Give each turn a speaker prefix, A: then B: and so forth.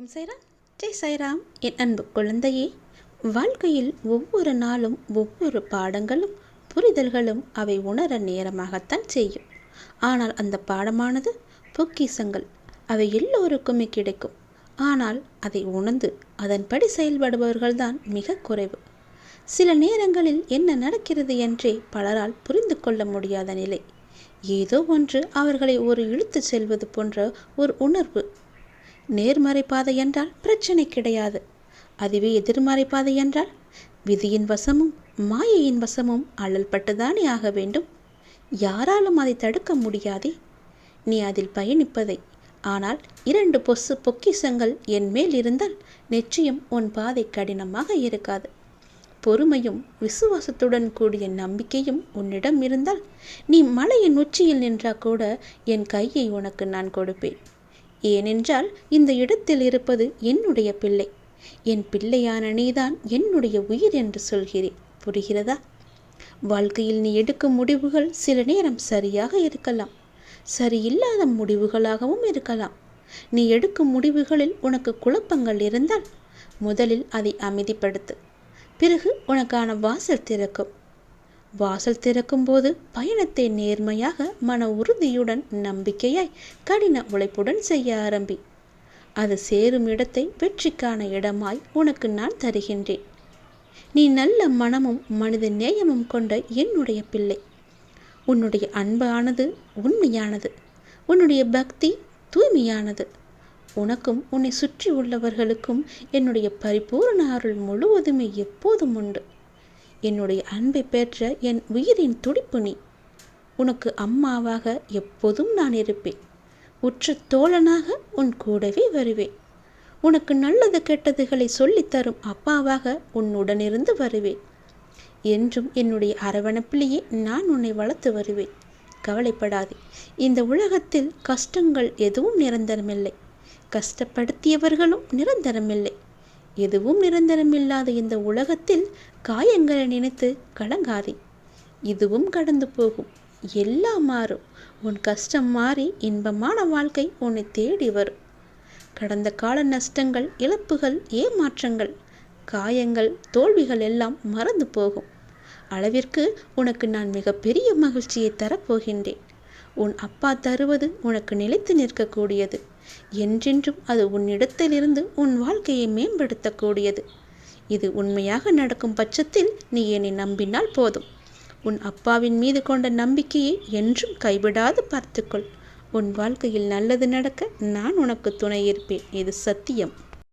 A: ஓம் சைராம் ஜெய் சைராம். என் அன்பு குழந்தையே வாழ்க்கையில் ஒவ்வொரு நாளும் ஒவ்வொரு பாடங்களும் புரிதல்களும் அவை உணர நேரமாகத்தான் செய்யும். ஆனால் அந்த பாடமானது பொக்கிசங்கள் அவை எல்லோருக்குமே கிடைக்கும். ஆனால் அதை உணர்ந்து அதன்படி செயல்படுபவர்கள்தான் மிக குறைவு. சில நேரங்களில் என்ன நடக்கிறது என்றே பலரால் புரிந்து கொள்ள முடியாத நிலை. ஏதோ ஒன்று அவர்களை ஒரு இழுத்து செல்வது போன்ற ஒரு உணர்வு நேர்மறை பாதை என்றால் பிரச்சனை கிடையாது. அதுவே எதிர்மறை பாதை என்றால் விதியின் வசமும் மாயையின் வசமும் அழல் பட்டுதானே ஆக வேண்டும். யாராலும் அதை தடுக்க முடியாதே. நீ அதில் பயணிப்பதை. ஆனால் இரண்டு பொசு பொக்கிசங்கள் என் மேல் இருந்தால் நிச்சயம் உன் பாதை கடினமாக இருக்காது. பொறுமையும் விசுவாசத்துடன் கூடிய நம்பிக்கையும் உன்னிடம் இருந்தால் நீ மலையின் உச்சியில் நின்றா கூட என் கையை உனக்கு நான் கொடுப்பேன். ஏனென்றால் இந்த இடத்தில் இருப்பது என்னுடைய பிள்ளை. என் பிள்ளையான நீதான் என்னுடைய உயிர் என்று சொல்கிறேன். புரிகிறதா? வாழ்க்கையில் நீ எடுக்கும் முடிவுகள் சில நேரம் சரியாக இருக்கலாம். சரியில்லாத முடிவுகளாகவும் இருக்கலாம். நீ எடுக்கும் முடிவுகளில் உனக்கு குழப்பங்கள் இருந்தால் முதலில் அதை அமைதிப்படுத்து. பிறகு உனக்கான வாசல் திறக்கும். வாசல் திறக்கும்போது பயணத்தை நேர்மையாக மன உறுதியுடன் நம்பிக்கையாய் கடின உழைப்புடன் செய்ய ஆரம்பி. அது சேரும் இடத்தை வெற்றிக்கான இடமாய் உனக்கு நான் தருகின்றேன். நீ நல்ல மனமும் மனித நேயமும் கொண்ட என்னுடைய பிள்ளை. உன்னுடைய அன்பானது உண்மையானது. உன்னுடைய பக்தி தூய்மையானது. உனக்கும் உன்னை சுற்றி உள்ளவர்களுக்கும் என்னுடைய பரிபூர்ண அருள் முழுவதுமே எப்போதும் உண்டு. என்னுடைய அன்பை பெற்ற என் உயிரின் துடிப்பு நீ. உனக்கு அம்மாவாக எப்போதும் நான் இருப்பேன். உற்ற தோழனாக உன் கூடவே வருவேன். உனக்கு நல்லது கெட்டதுகளை சொல்லித்தரும் அப்பாவாக உன்னுடனிருந்து வருவேன். என்றும் என்னுடைய அரவணைப்பிலேயே நான் உன்னை வளர்த்து வருவேன். கவலைப்படாதே. இந்த உலகத்தில் கஷ்டங்கள் எதுவும் நிரந்தரமில்லை. கஷ்டப்படுத்தியவர்களும் நிரந்தரமில்லை. எதுவும் நிரந்தரமில்லாத இந்த உலகத்தில் காயங்களை நினைத்து கலங்காதே. இதுவும் கடந்து போகும். எல்லாம் மாறும். உன் கஷ்டம் மாறி இன்பமான வாழ்க்கை உன்னை தேடி வரும். கடந்த கால நஷ்டங்கள் இழப்புகள் ஏமாற்றங்கள் காயங்கள் தோல்விகள் எல்லாம் மறந்து போகும். அளவிற்கு உனக்கு நான் மிகப்பெரிய மகிழ்ச்சியை தரப்போகின்றேன். உன் அப்பா தருவது உனக்கு நிலைத்து நிற்கக்கூடியது. என்றென்றும் அது உன்னிடத்திலிருந்து உன் வாழ்க்கையை மேம்படுத்தக்கூடியது. இது உண்மையாக நடக்கும் பட்சத்தில் நீ என்னை நம்பினால் போதும். உன் அப்பாவின் மீது கொண்ட நம்பிக்கையை என்றும் கைவிடாது பார்த்துக்கொள். உன் வாழ்க்கையில் நல்லது நடக்க நான் உனக்கு துணை இருப்பேன். இது சத்தியம்.